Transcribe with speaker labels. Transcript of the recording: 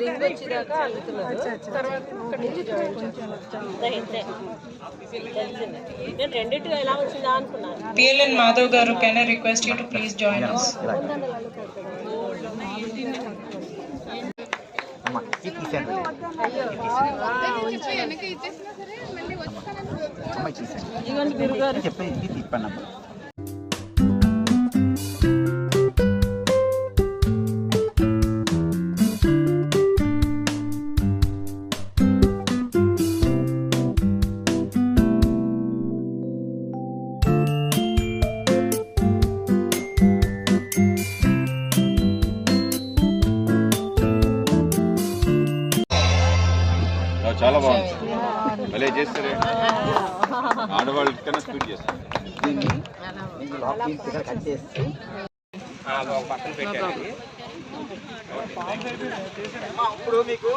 Speaker 1: Ring వచ్చేదాకా అల్లుతున్నారు తర్వాత ఇక్కడ నుంచి జాయిన్
Speaker 2: ఇంతే తెలిసింది నేను రెండింటిగా ఎలా వచ్చిందా అనుకున్నాను
Speaker 3: PLN Madhav Garu, can I request you to please join us?
Speaker 4: అమ్మా ఇది తీసేయండి అమ్మాయి తీసేయండి
Speaker 1: ఇదిగోండి గురుగారు.
Speaker 4: చెప్పి ఇది తిప్పండి
Speaker 5: చాలా బాగుంది. భలే చేస్తారే. ఆడవాళ్ళ కన్నా స్పీడ్ చేస్తారు
Speaker 6: పక్కన పెట్టాలి
Speaker 4: ఇప్పుడు మీకు